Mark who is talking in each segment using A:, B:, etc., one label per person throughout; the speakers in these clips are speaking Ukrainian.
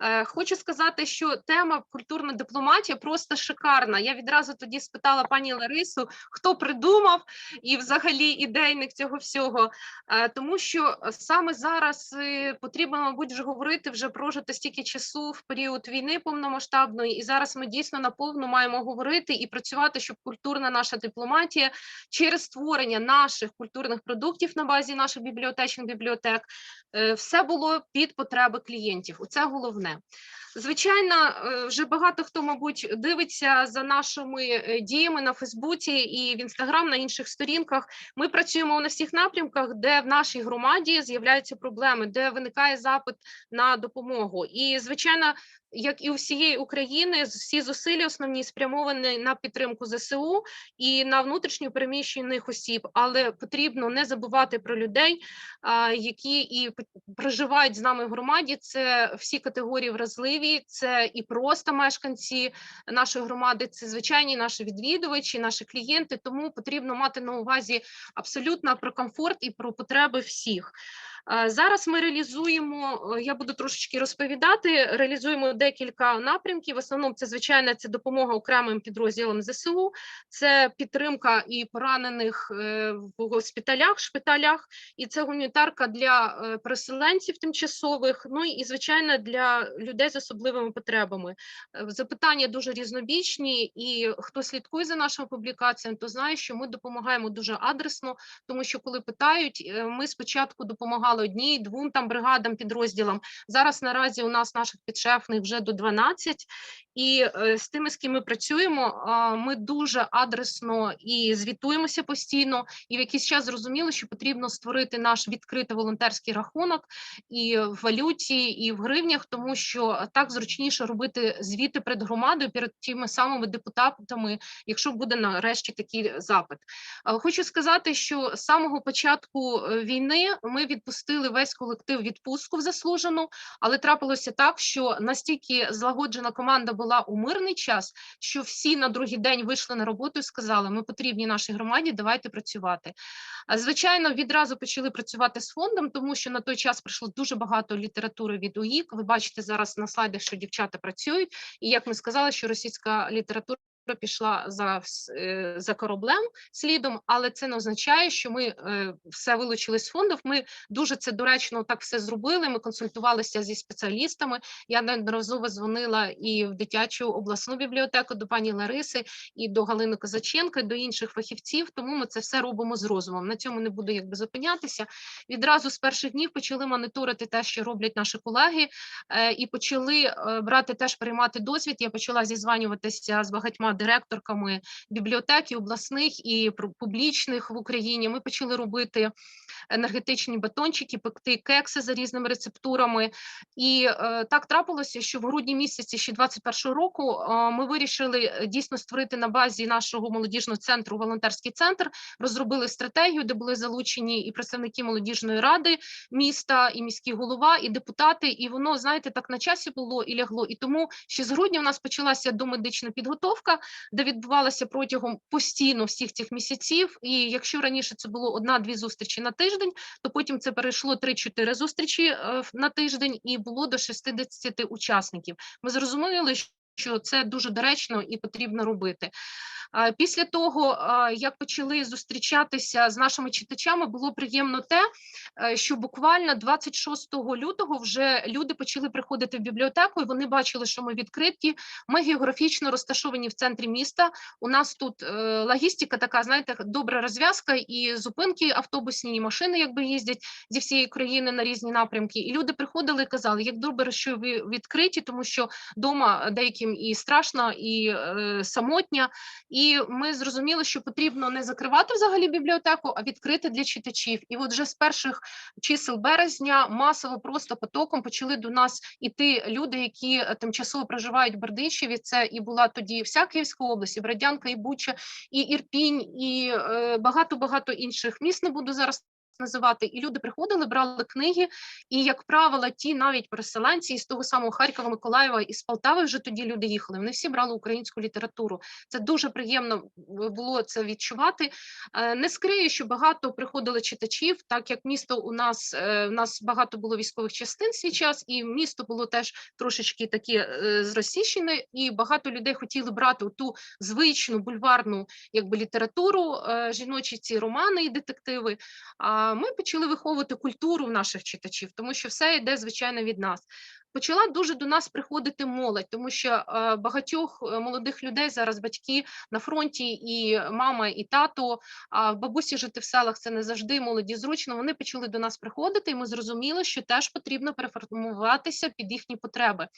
A: Е, Хочу сказати, що тема культурна дипломатія просто шикарна. Я відразу тоді спитала пані Ларису, хто придумав і взагалі ідейник цього всього. Е, Тому що саме зараз е, потрібно, мабуть, вже говорити вже прожити стільки часу в період війни повномасштабної, і зараз ми дійсно наповну маємо говорити і працювати, щоб культурна наша дипломатія через створення наших культурних продуктів на базі наших бібліотечних бібліотек все було під потреби клієнтів. Оце головне. now. Звичайно, е, вже багато хто, мабуть, дивиться за нашими е, діями на Фейсбуці і в Інстаграм на інших сторінках. Ми працюємо на всіх напрямках, де в нашій громаді з'являються проблеми, де виникає запит на допомогу. І звичайно, як і у всієї України, всі зусилля основні спрямовані на підтримку ЗСУ і на внутрішньо переміщених осіб, але потрібно не забувати про людей, які і проживають з нами в громаді. Це всі категорії вразливі, це і просто мешканці нашої громади, це звичайні наші відвідувачі, наші клієнти. Тому потрібно мати на увазі абсолютно про комфорт і про потреби всіх. Е, Зараз ми реалізуємо, е, я буду трошечки розповідати. Реалізуємо декілька напрямків. В основному це звичайно це допомога окремим підрозділам ЗСУ, це підтримка і поранених е, в госпіталях, шпиталях, і це гуманітарка для переселенців тимчасових. Ну і звичайно для людей з особливими потребами. Запитання дуже різнобічні, і хто слідкує за нашими публікаціями, то знає, що ми допомагаємо дуже адресно, тому що коли питають, ми спочатку допомагали одній, двом там бригадам, підрозділам. Зараз наразі у нас наших підшефних вже до 12, і е, з тими, з ким ми працюємо, ми дуже адресно і звітуємося постійно. І в якийсь час зрозуміло, що потрібно створити наш відкритий волонтерський рахунок і в валюті, і в гривнях, тому що так зручніше робити звіти перед громадою, перед тими самими депутатами, якщо буде нарешті такий запит. Е, Хочу сказати, що з самого початку е, війни ми відпустили весь колектив відпустку в заслужену, але трапилося так, що настільки злагоджена команда була у мирний час, що всі на другий день вийшли на роботу і сказали: ми потрібні нашій громаді, давайте працювати. Звичайно, відразу почали працювати з фондом, тому що на той час прийшло дуже багато літератури від УІК. Ви бачите зараз на слайдах, що дівчата працюють, і як ми сказали, що російська література. Пішла за е, за кораблем слідом, але це не означає, що ми е, все вилучили з фондів. Ми дуже це доречно так все зробили. Ми консультувалися зі спеціалістами. Я неодноразово дзвонила і в дитячу обласну бібліотеку до пані Лариси, і до Галини Козаченко, і до інших фахівців. Тому ми це все робимо з розумом. На цьому не буду якби зупинятися. Відразу з перших днів почали моніторити те, що роблять наші колеги, е, і почали брати теж приймати досвід. Я почала зізванюватися з багатьма директорками бібліотек і обласних і публічних в Україні. Ми почали робити енергетичні батончики, пекти кекси за різними рецептурами. І е, так трапилося, що в грудні місяці ще 21 року е, ми вирішили е, дійсно створити на базі нашого молодіжного центру волонтерський центр, розробили стратегію, де були залучені і представники молодіжної ради міста, і міський голова, і депутати. І воно, знаєте, так на часі було і лягло. І тому ще з грудня у нас почалася домедична підготовка, де відбувалася протягом постійно всіх цих місяців. І якщо раніше це було одна-дві зустрічі на тиждень, то потім це перейшло 3-4 зустрічі е, на тиждень, і було до 60 учасників. Ми зрозуміли, що це дуже доречно і потрібно робити. Після того, як почали зустрічатися з нашими читачами, було приємно те, е, що буквально 26 лютого вже люди почали приходити в бібліотеку, і вони бачили, що ми відкриті. Ми географічно розташовані в центрі міста. У нас тут е, логістика така, знаєте, добра розв'язка, і зупинки автобусні, і машини якби їздять зі всієї країни на різні напрямки. І люди приходили і казали, як добре, що ви відкриті, тому що вдома деяким і страшно, і е, самотня. І ми зрозуміли, що потрібно не закривати взагалі бібліотеку, а відкрити для читачів. І от вже з перших чисел березня масово просто потоком почали до нас іти люди, які е, тимчасово проживають в Бердичеві. Це і була тоді вся Київська область, і Бердянка, і Буча, і Ірпінь, і багато багато інших міст. Не буду зараз називати, і люди приходили, брали книги. І, як правило, ті навіть переселенці із того самого Харкова, Миколаєва із Полтави вже тоді люди їхали. Вони всі брали українську літературу. Це дуже приємно було це відчувати. Е, Не скрию, що багато приходили читачів, так як місто у нас е, у нас багато було військових частин свій час, і місто було теж трошечки таке е, зросійщене, і багато людей хотіли брати ту звичну бульварну якби літературу, е, жіночі ці романи і детективи. А ми почали виховувати культуру в наших читачів, тому що все йде звичайно від нас. Почала дуже до нас приходити молодь, тому що е, багатьох е, молодих людей зараз батьки на фронті, і мама, і тато, а бабусі жити в селах це не завжди молоді зручно. Вони почали до нас приходити, і ми зрозуміли, що теж потрібно переформуватися під їхні потреби.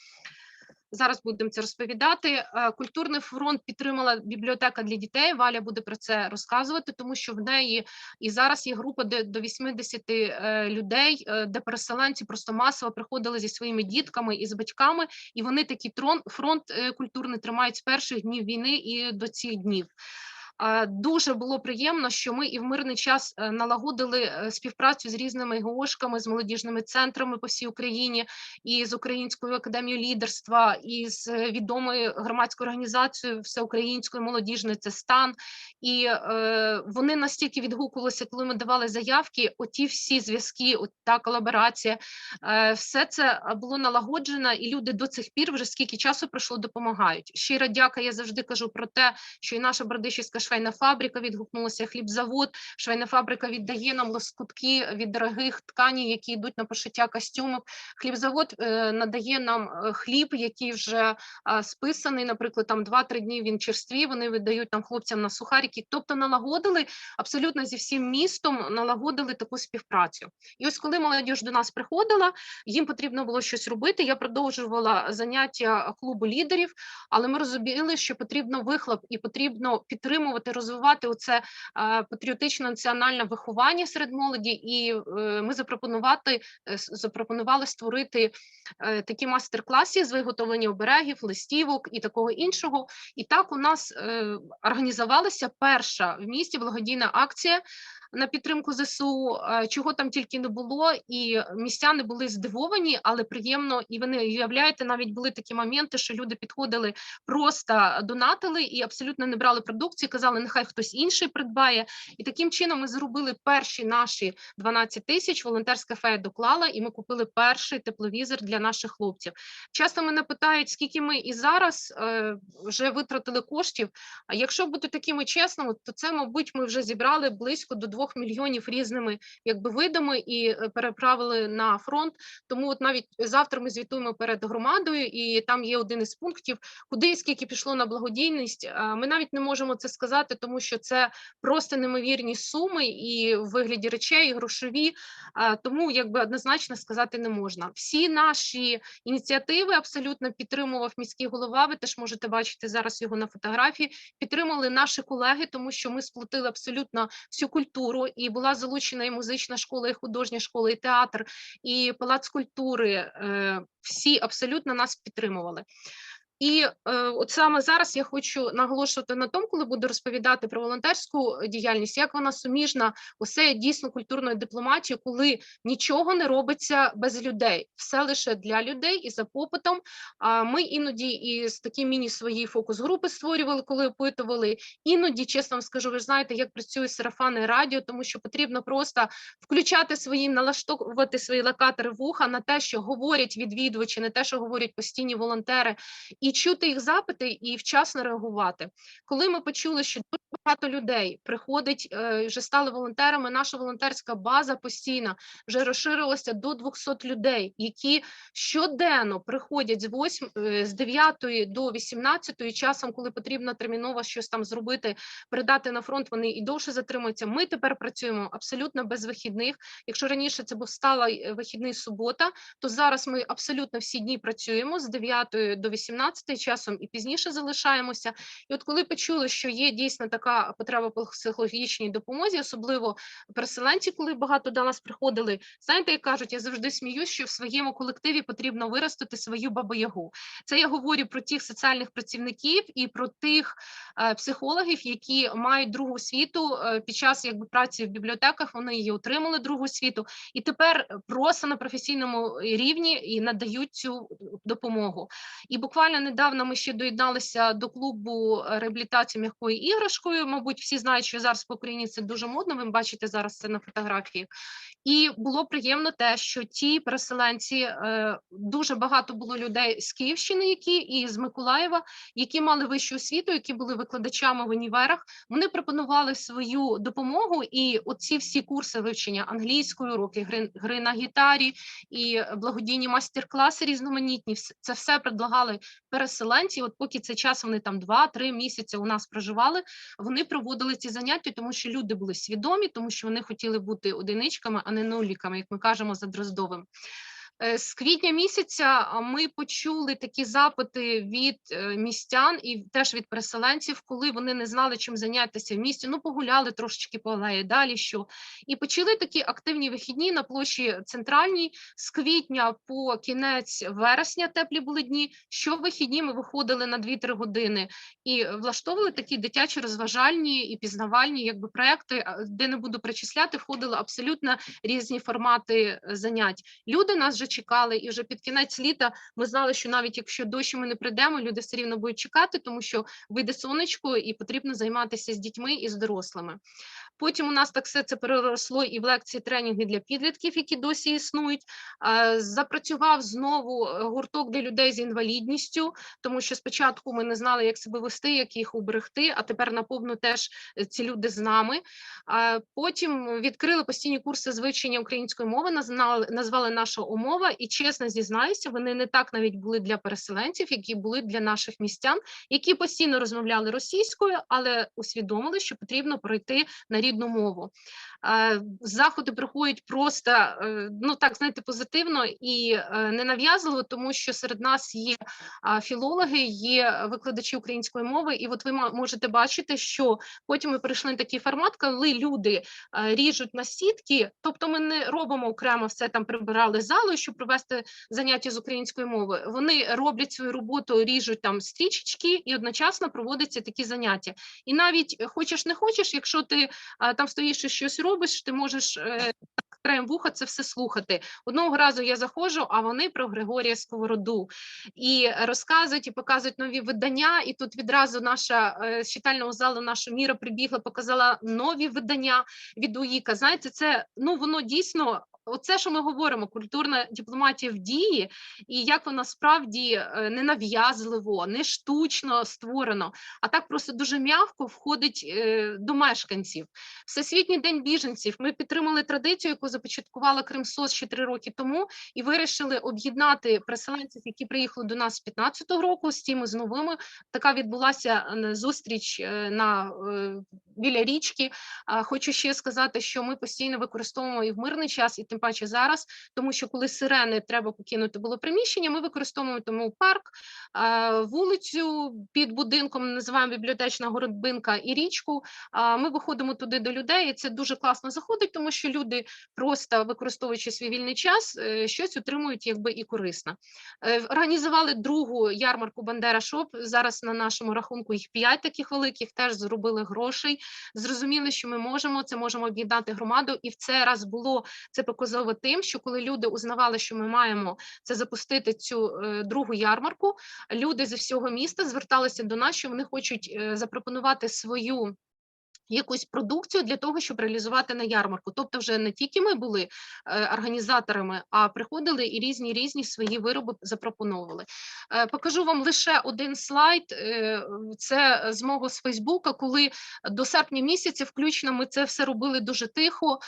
A: Зараз будемо це розповідати. Е, Культурний фронт підтримала бібліотека для дітей. Валя буде про це розказувати, тому що в неї і зараз є група де до 80 е, людей, е, де переселенці просто масово приходили зі своїми дітками і з батьками, і вони такий трон фронт культурний тримають з перших днів війни і до цих днів. Е, Дуже було приємно, що ми і в мирний час е, налагодили е, співпрацю з різними ГОшками, з молодіжними центрами по всій Україні, і з Українською академією лідерства, і з відомою громадською організацією всеукраїнською молодіжною це стан. І е, вони настільки відгукувалися, коли ми давали заявки. Оті всі зв'язки, та колаборація, е, все це було налагоджено, і люди до цих пір, вже скільки часу пройшло, допомагають. Щира дяка. Я завжди кажу про те, що і наша Бердичівська швейна фабрика відгукнулася, хлібзавод, швейна фабрика віддає нам лоскутки від дорогих тканей, які йдуть на пошиття костюмів. Хлібзавод е, надає нам е, хліб, який вже списаний. Наприклад, там 2-3 дні він черстві. Вони видають нам хлопцям на сухарики. Тобто налагодили абсолютно зі всім містом, налагодили таку співпрацю. І ось коли молодіж до нас приходила, їм потрібно було щось робити. Я продовжувала заняття клубу лідерів, але ми розуміли, що потрібно вихлоп і потрібно підтримувати, розвивати оце е, патріотичне національне виховання серед молоді. І е, ми запропонувати е, запропонували створити такі мастер-класи з виготовлення оберегів, листівок і такого іншого. І так у нас організувалася перша в місті благодійна акція на підтримку ЗСУ, е, чого там тільки не було, і містяни були здивовані, але приємно. І вони уявляєте, навіть були такі моменти, що люди підходили, просто донатили і абсолютно не брали продукцію, казали, нехай хтось інший придбає. І таким чином ми зробили перші наші 12 тисяч. Волонтерська фея доклала, і ми купили перший тепловізор для наших хлопців. Часто мене питають, скільки ми і зараз е, вже витратили коштів. А якщо бути такими чесними, то це, мабуть, ми вже зібрали близько до 2 мільйонів різними якби видами і е, переправили на фронт. Тому от навіть завтра ми звітуємо перед громадою, і там є один із пунктів, куди і скільки пішло на благодійність. Е, Ми навіть не можемо це сказати, тому що це просто неймовірні суми і в вигляді речей, і грошові. Е, Тому якби однозначно сказати не можна. Всі наші ініціативи абсолютно підтримував міський голова. Ви теж можете бачити зараз його на фотографії. Підтримали наші колеги, тому що ми сплотили абсолютно всю культуру, і була залучена і музична школа, і художня школа, і театр, і палац культури. Е, Всі абсолютно нас підтримували. І е, от саме зараз я хочу наголошувати на тому, коли буду розповідати про волонтерську діяльність, як вона суміжна, усе дійсно культурною дипломатією, коли нічого не робиться без людей, все лише для людей і за попитом. А ми іноді і з такі міні свої фокус-групи створювали, коли опитували. Іноді, чесно вам скажу, ви ж знаєте, як працює сарафани радіо, тому що потрібно просто включати свої, налаштовувати свої локатори вуха на те, що говорять відвідувачі, не те, що говорять постійні волонтери, і чути їх запити, і вчасно реагувати. Коли ми почули, що дуже багато людей приходить, е, вже стали волонтерами, наша волонтерська база постійна вже розширилася до 200 людей, які щоденно приходять з 8, е, з 9 до 18 часом, коли потрібно терміново щось там зробити, передати на фронт, вони і довше затримуються. Ми тепер працюємо абсолютно без вихідних. Якщо раніше це був стала вихідний субота, то зараз ми абсолютно всі дні працюємо з 9 до 18 16 часом і пізніше залишаємося. І от коли почули, що є дійсно така потреба по психологічній допомозі, особливо переселенці, коли багато до нас приходили, знаєте, як кажуть, я завжди сміюсь, що в своєму колективі потрібно виростити свою бабу-ягу. Це я говорю про тих соціальних працівників і про тих е, психологів, які мають другу освіту е, під час якби праці в бібліотеках. Вони її отримали другу освіту, і тепер просто на професійному рівні і надають цю допомогу. І буквально недавно ми ще доєдналися до клубу е, реабілітації м'якою іграшкою. Мабуть, всі знають, що зараз по Україні це дуже модно. Ви бачите зараз це на фотографії. І було приємно те, що ті переселенці е, дуже багато було людей з Київщини, які і з Миколаєва, які мали вищу освіту, які були викладачами в універах. Вони пропонували свою допомогу, і оці всі курси вивчення англійської, уроки гри, гри на гітарі і благодійні майстер-класи різноманітні. Це все предлагали переселенці. От поки це час вони там 2-3 місяці у нас проживали. Вони проводили ці заняття, тому що люди були свідомі, тому що вони хотіли бути одиничками, а не нуліками, як ми кажемо за Дроздовим. Е, З квітня місяця ми почули такі запити від е, містян і теж від переселенців, коли вони не знали, чим зайнятися в місті. Ну, погуляли трошечки по алеї, далі що. І почали такі активні вихідні на площі центральній з квітня по кінець вересня. Теплі були дні. Що вихідні ми виходили на 2-3 години і влаштовували такі дитячі розважальні і пізнавальні якби проекти, де не буду перечисляти, входили абсолютно різні формати е, занять. Люди нас вже чекали, і вже під кінець літа ми знали, що навіть якщо дощі ми не прийдемо, люди все рівно будуть чекати, тому що вийде сонечко і потрібно займатися з дітьми і з дорослими. Потім у нас так все це переросло і в лекції тренінги для підлітків, які досі існують. Запрацював знову е, гурток для людей з інвалідністю, тому що спочатку ми не знали, як себе вести, як їх уберегти, а тепер наповну теж е, ці люди з нами. Потім відкрили постійні курси з вивчення української мови, назвали наша умова, і чесно зізнаюся, вони не так навіть були для переселенців, які були для наших містян, які постійно розмовляли російською, але усвідомили, що потрібно пройти на рідну мову. Е, Заходи проходять просто е, ну так знаєте, позитивно і е, ненав'язливо, тому що серед нас є філологи, є викладачі української мови, і от ви можете бачити, що потім ми перейшли на такий формат, коли люди ріжуть на сітки, тобто ми не робимо окремо все там прибирали залу, щоб провести заняття з української мови. Вони роблять свою роботу, ріжуть там стрічечки, і одночасно проводяться такі заняття. І навіть хочеш не хочеш, якщо ти там стоїш і щось робиш, ти можеш е, краєм вуха це все слухати. Одного разу я заходжу, а вони про Григорія Сковороду і розказують і показують нові видання. І тут відразу наша е, з читального залу наша міра прибігла, показала нові видання від УІКа. Знаєте, це ну воно дійсно. Оце, що ми говоримо, культурна дипломатія в дії, і як вона справді е, ненав'язливо, не штучно створено, а так просто дуже м'яко входить е, до мешканців. Всесвітній день біженців. Ми підтримали традицію, яку започаткувала Кримсос ще три роки тому, і вирішили об'єднати переселенців, які приїхали до нас з 15-го року, з тими з новими. Така відбулася е, зустріч на біля річки. Хочу ще сказати, що ми постійно використовуємо і в мирний час, і тим паче зараз, тому що коли сирени треба покинути було приміщення, ми використовуємо тому парк, вулицю під будинком, називаємо бібліотечна городбинка і річку. Ми виходимо туди до людей, і це дуже класно заходить, тому що люди просто використовуючи свій вільний час, е, щось отримують якби і корисно. Е, Організували другу ярмарку Бандера Шоп. Зараз на нашому рахунку їх п'ять таких великих, теж зробили грошей. Зрозуміли, що ми можемо це можемо об'єднати громаду, і в цей раз було це показово тим, що коли люди узнавали, що ми маємо це запустити цю е, другу ярмарку, люди з всього міста зверталися до нас, що вони хочуть е, запропонувати свою. Якусь продукцію для того, щоб реалізувати на ярмарку. Тобто, вже не тільки ми були е, організаторами, а приходили і різні різні свої вироби запропоновували. Е, покажу вам лише один слайд. Е, це з мого з Фейсбука, коли до серпня місяця, включно, ми це все робили дуже тихо.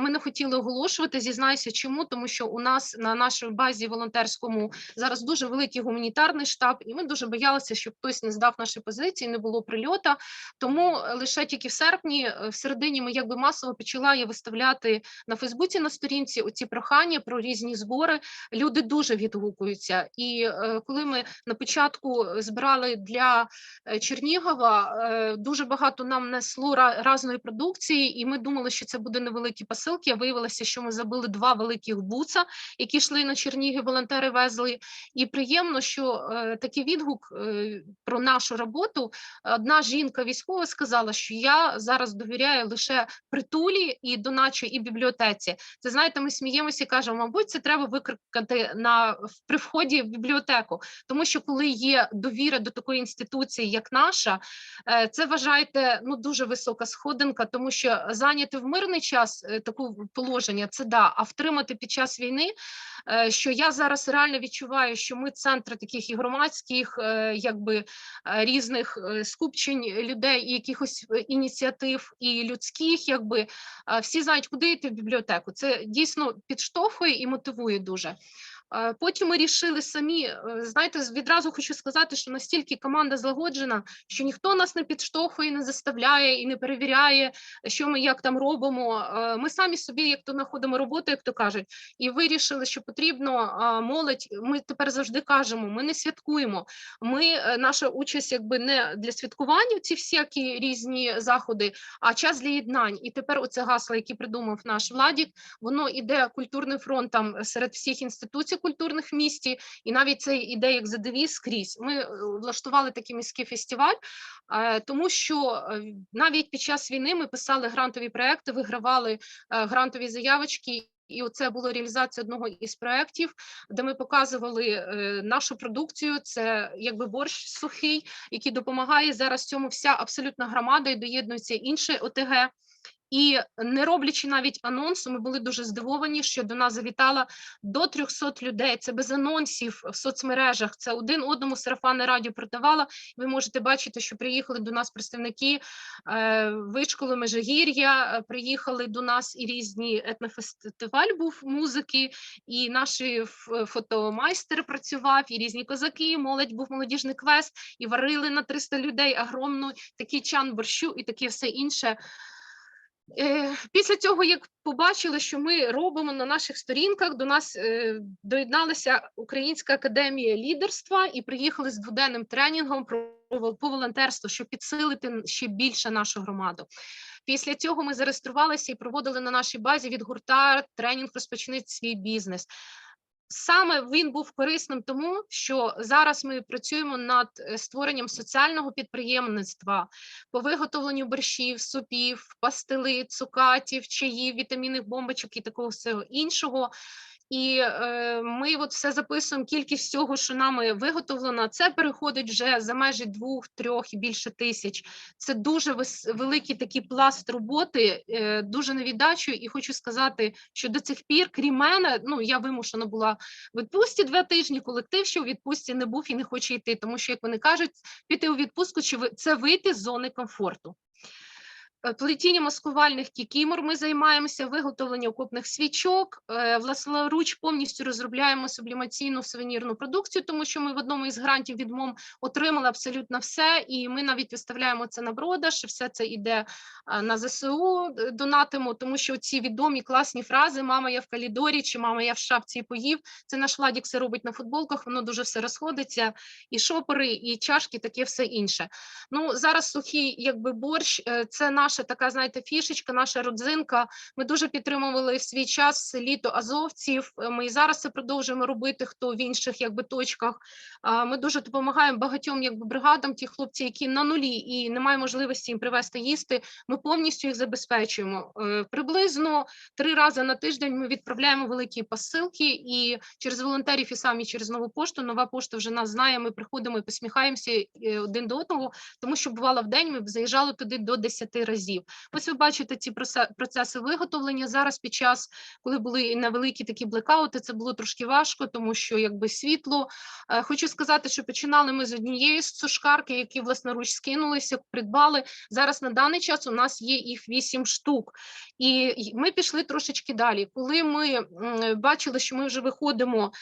A: Ми не хотіли оголошувати. Зізнаюся, чому тому, що у нас на нашій базі волонтерському зараз дуже великий гуманітарний штаб, і ми дуже боялися, щоб хтось не здав наші позиції, не було прильота. Тому лише тільки в серпні, е, в середині ми якби масово почала я виставляти на Фейсбуці на сторінці оці прохання про різні збори. Люди дуже відгукуються. І е, коли ми на початку збирали для е, Чернігова, дуже багато нам несло ра- різної продукції, і ми думали, що це буде невеликі посилки. А виявилося, що ми забили два великих буца, які йшли на Чернігів, волонтери везли. І приємно, що такий відгук про нашу роботу. Одна жінка військова сказала, що я зараз довіряю лише притулі і доначу і бібліотеці. Це знаєте, ми сміємося і кажемо, мабуть, це треба викрикати на при вході в бібліотеку, тому що коли є довіра до такої інституції, як наша, е, це вважайте ну дуже висока сходинка, тому що зайняти в мирний час е, таку положення це да, а втримати під час війни. е, Що я зараз реально відчуваю, що ми центр таких і громадських, якби різних скупчень людей і якихось е, ініціатив, і людських, якби всі знають, куди йти в бібліотеку. Це дійсно підштовхує і мотивує дуже. Е, Потім ми рішили самі. е, Знаєте, відразу хочу сказати, що настільки команда злагоджена, що ніхто нас не підштовхує, не заставляє і не перевіряє, що ми як там робимо. Е, Ми самі собі, як то знаходимо роботу, як то кажуть, і вирішили, що потрібно молодь. Ми тепер завжди кажемо: ми не святкуємо. Ми наша участь, якби не для святкування, ці всякі різні заходи, а час для єднань. І тепер оце гасло, яке придумав наш Владік, воно іде культурним фронтом серед всіх інституцій культурних в місті, і навіть це іде як за скрізь. Ми е, влаштували такий міський фестиваль, е, тому що е, навіть під час війни ми писали грантові проекти, вигравали грантові заявочки. І оце була реалізація одного із проєктів, де ми показували нашу продукцію. Це якби борщ сухий, який допомагає зараз цьому вся абсолютна громада і доєднуються інші ОТГ. І не роблячи навіть анонсу, ми були дуже здивовані, що до нас завітало до 300 людей. Це без анонсів в соцмережах. Це один одному сарафанне радіо продавало. Ви можете бачити, що приїхали до нас представники е, вишколи Межигір'я, е, приїхали до нас і різні етнофестиваль був музики, і наш фотомайстер працював, і різні козаки, молодь був молодіжний квест, і варили на 300 людей огромну такий чан борщу і таке все інше. Е, Після цього, як побачили, що ми робимо на наших сторінках, до нас е, доєдналася Українська академія лідерства і приїхали з дводенним тренінгом по волонтерству, щоб підсилити ще більше нашу громаду. Після цього ми зареєструвалися і проводили на нашій базі від гурта тренінг розпочни свій бізнес. Саме він був корисним тому, що зараз ми працюємо над е, створенням соціального підприємництва по виготовленню борщів, супів, пастили, цукатів, чаїв, вітамінних бомбочок і такого всього іншого. І е, ми от все записуємо. Кількість всього, що нами виготовлено, це переходить вже за межі двох, трьох і більше тисяч. Це дуже вис- великий такий пласт роботи, е, дуже на віддачу. І хочу сказати, що до цих пір, крім мене, ну я вимушена була в відпустці два тижні. Колектив, що у відпустці не був і не хоче йти, тому що, як вони кажуть, піти у відпустку чи ви- це вийти з зони комфорту. Е, Плетінням маскувальних кікімор ми займаємося, виготовлення окопних свічок. е, Власноруч повністю розробляємо сублімаційну сувенірну продукцію, тому що ми в одному із грантів від МОМ отримали абсолютно все, і ми навіть виставляємо це на продаж. Все це йде е, на ЗСУ донатимо, тому що ці відомі класні фрази Мама, я в калідорі чи мама, я в шапці поїв. Це наш Владік все робить на футболках, воно дуже все розходиться. І шопери, і чашки, таке все інше. Ну зараз сухий, якби борщ, це наша така, знаєте, фішечка, наша родзинка. Ми дуже підтримували в свій час літо азовців. Ми і зараз це продовжуємо робити. Хто в інших якби точках. Ми дуже допомагаємо багатьом якби бригадам, ті хлопці, які на нулі і немає можливості їм привезти їсти. Ми повністю їх забезпечуємо. Е, Приблизно три рази на тиждень ми відправляємо великі посилки і через волонтерів, і самі через нову пошту. Нова пошта вже нас знає. Ми приходимо і посміхаємося е, один до одного тому що бувало в день ми б заїжджали туди до 10 разів. Ось ви бачите ці процеси виготовлення. Зараз під час, коли були невеликі такі блекаути, це було трошки важко, тому що якби світло. Е, Хочу сказати, що починали ми з однієї сушкарки, які власноруч скинулися, придбали. Зараз на даний час у нас є їх 8 штук. І ми пішли трошечки далі. Коли ми бачили, що ми вже виходимо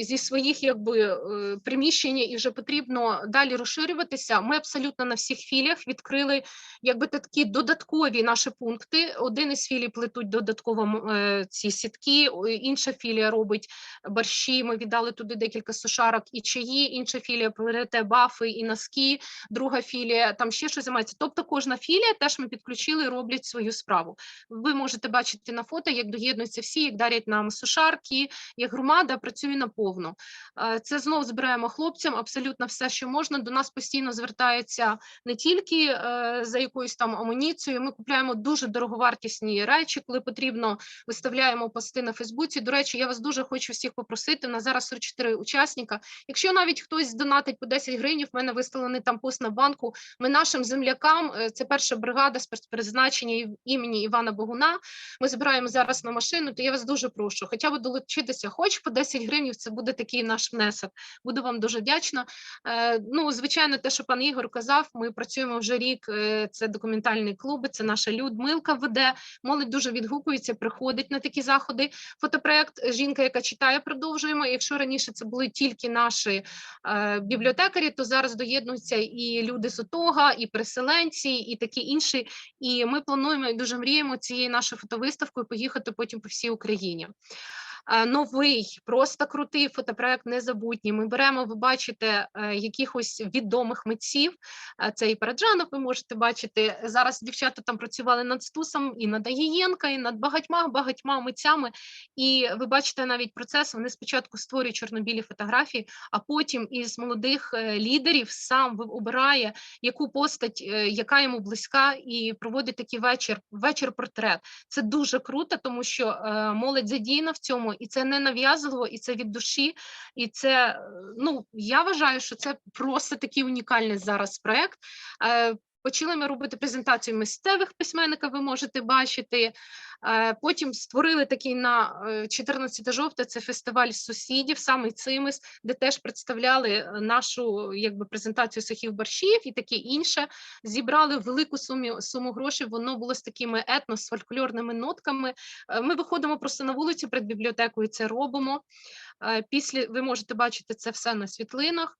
A: зі своїх якби е, приміщення і вже потрібно далі розширюватися. Ми абсолютно на всіх філіях відкрили якби такі додаткові наші пункти. Один із філій плетуть додатково е, ці сітки, інша філія робить борщі. Ми віддали туди декілька сушарок і чаї. Інша філія плете бафи і носки. Друга філія там ще щось займається. Тобто, кожна філія теж ми підключили, і роблять свою справу. Ви можете бачити на фото, як доєднуються всі, як дарять нам сушарки, як громада працює наповну. Е, Це знов збираємо хлопцям абсолютно все, що можна. До нас постійно звертаються не тільки е, за якоюсь там амуніцією. Ми купуємо дуже дороговартісні речі, коли потрібно, виставляємо пости на Фейсбуці. До речі, я вас дуже хочу всіх попросити. На зараз 44 учасника. Якщо навіть хтось донатить по 10 гривень, в мене виставлений там пост на банку. Ми нашим землякам, е, це перша бригада спецпризначення імені Івана Богуна. Ми збираємо зараз на машину. То я вас дуже прошу, хоча б долучитися, хоч по 10 гривень. Це буде такий наш внесок. Буду вам дуже вдячна. Е, Ну, звичайно, те, що пан Ігор казав, ми працюємо вже рік. е, Це документальні клуби, це наша Людмилка веде. Молодь дуже відгукується, приходить на такі заходи. Фотопроект Жінка, яка читає, продовжуємо. Якщо раніше це були тільки наші е, бібліотекарі, то зараз доєднуються і люди з ОТОГа, і переселенці, і такі інші. І ми плануємо і дуже мріємо цією нашою фотовиставкою поїхати потім по всій Україні. Е, Новий, просто крутий фотопроект незабутній. Ми беремо, ви бачите, е, якихось відомих митців. Е, Це і Параджанов, ви можете бачити. Зараз дівчата там працювали над Стусом, і над Агієнка, і над багатьма багатьма митцями. І ви бачите навіть процес. Вони спочатку створюють чорно-білі фотографії, а потім із молодих лідерів сам обирає яку постать, яка йому близька, і проводить такий вечір, вечір портрет. Це дуже круто, тому що молодь задіяна в цьому, і це не нав'язливо, і це від душі. І це е, ну я вважаю, що це просто такий унікальний зараз проект. Е, Почали ми робити презентацію місцевих письменників, ви можете бачити. Е, Потім створили такий на е, 14 жовтня, це фестиваль сусідів, саме цимис, де теж представляли е, нашу якби презентацію сухих борщів і таке інше. Зібрали велику суму, суму грошей. Воно було з такими етнос фольклорними нотками. Е, Ми виходимо просто на вулицю перед бібліотекою. Це робимо. Е, Після ви можете бачити це все на світлинах.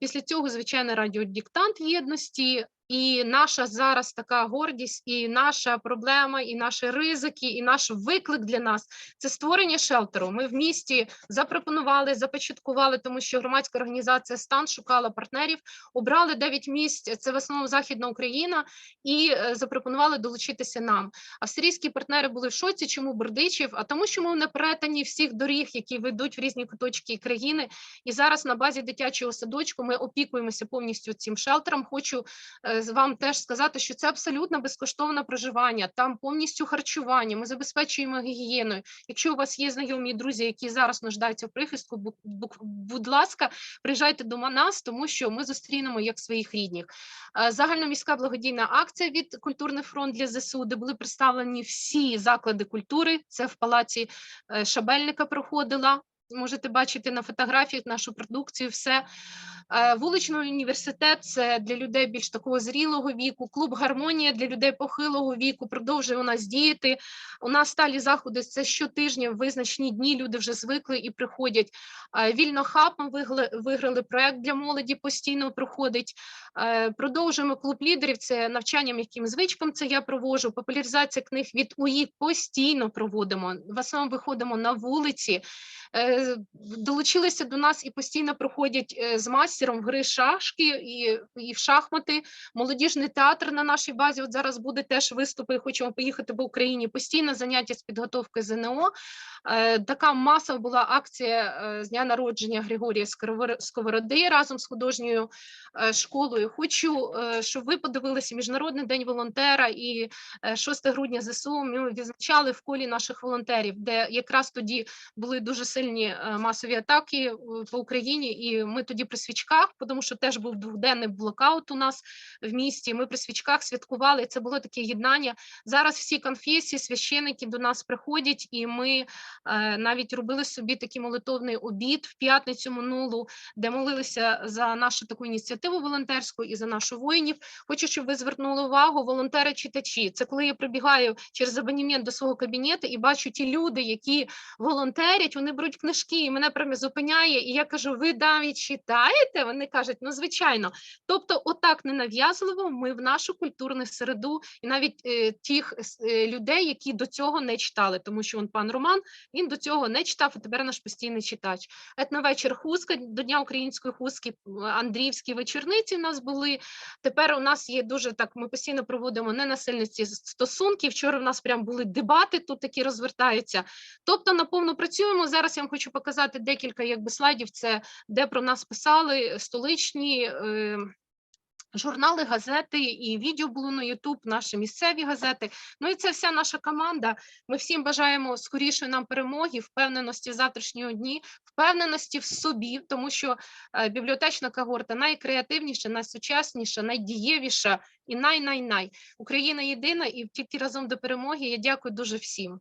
A: Після цього, звичайно, радіодиктант єдності. І наша зараз така гордість, і наша проблема, і наші ризики, і наш виклик для нас це створення шелтеру. Ми в місті запропонували, започаткували, тому що громадська організація стан шукала партнерів, обрали 9 місць. Це в основному Західна Україна, і е, запропонували долучитися нам. Австрійські партнери були в шоці. Чому Бердичів? А тому, що ми на перетині всіх доріг, які ведуть в різні куточки країни. І зараз на базі дитячого садочку ми опікуємося повністю цим шелтером. Хочу е, вам теж сказати, що це абсолютно безкоштовне проживання, там повністю харчування. Ми забезпечуємо гігієною. Якщо у вас є знайомі друзі, які зараз нуждаються в прихистку, бу- бу- будь ласка, приїжджайте до нас, тому що ми зустрінемо як своїх рідних. Е, Загальноміська благодійна акція від Культурний фронт для ЗСУ, де були представлені всі заклади культури. Це в палаці е, Шабельника проходила. Можете бачити на фотографіях нашу продукцію. Все Е, вуличний університет це для людей більш такого зрілого віку. Клуб гармонія для людей похилого віку продовжує у нас діяти. У нас сталі заходи це щотижня, визначені дні. Люди вже звикли і приходять. Е, Вільно хаб ми виграли, виграли проект для молоді. Постійно проходить. Е, Продовжуємо клуб лідерів. Це навчання м'яким звичкам. Це я проводжу. Популяризація книг від УІК постійно проводимо. В основному виходимо на вулиці. Долучилися до нас і постійно проходять е, з мастером в гри шашки і, і в шахмати. Молодіжний театр на нашій базі. От зараз буде теж виступи. Хочемо поїхати по Україні. Постійно заняття з підготовки ЗНО. Е, Така масова була акція е, з дня народження Григорія Сковороди разом з художньою школою. Хочу, щоб ви подивилися Міжнародний день волонтера і е, 6 грудня ЗСУ. Ми відзначали в колі наших волонтерів, де якраз тоді були дуже сильні е, масові атаки е, по Україні, і ми тоді при свічках, тому що теж був двохденний блокаут у нас в місті. Ми при свічках святкували. і Це було таке єднання. Зараз всі конфесії, священики до нас приходять, і ми е, навіть робили собі такий молитовний обід в п'ятницю минулу, де молилися за нашу таку ініціативу волонтерську і за нашу воїнів. Хочу, щоб ви звернули увагу, волонтери-читачі. Це коли я прибігаю через абонемент до свого кабінету і бачу ті люди, які волонтерять, вони беруть книжки. Книжки, і мене прямо зупиняє, і я кажу: ви навіть читаєте? Вони кажуть, ну звичайно. Тобто, отак ненав'язливо ми в нашу культурну середу, і навіть е, тих е, людей, які до цього не читали, тому що он пан Роман він до цього не читав, а тепер наш постійний читач. Етновечір Хуска до Дня української хустки, м, Андріївські вечорниці в нас були. Тепер у нас є дуже так. Ми постійно проводимо ненасильницькі стосунки. Вчора в нас прям були дебати, тут такі розвертаються. Тобто наповно працюємо. Зараз я вам хочу показати декілька якби слайдів. Це де про нас писали столичні. Е, Журнали, газети і відео було на Ютуб, наші місцеві газети. Ну і це вся наша команда. Ми всім бажаємо скорішої нам перемоги, впевненості в завтрашньому дні, впевненості в собі, тому що е, бібліотечна когорта найкреативніша, найсучасніша, найдієвіша і най-най-най. Україна єдина і тільки разом до перемоги. Я дякую дуже всім.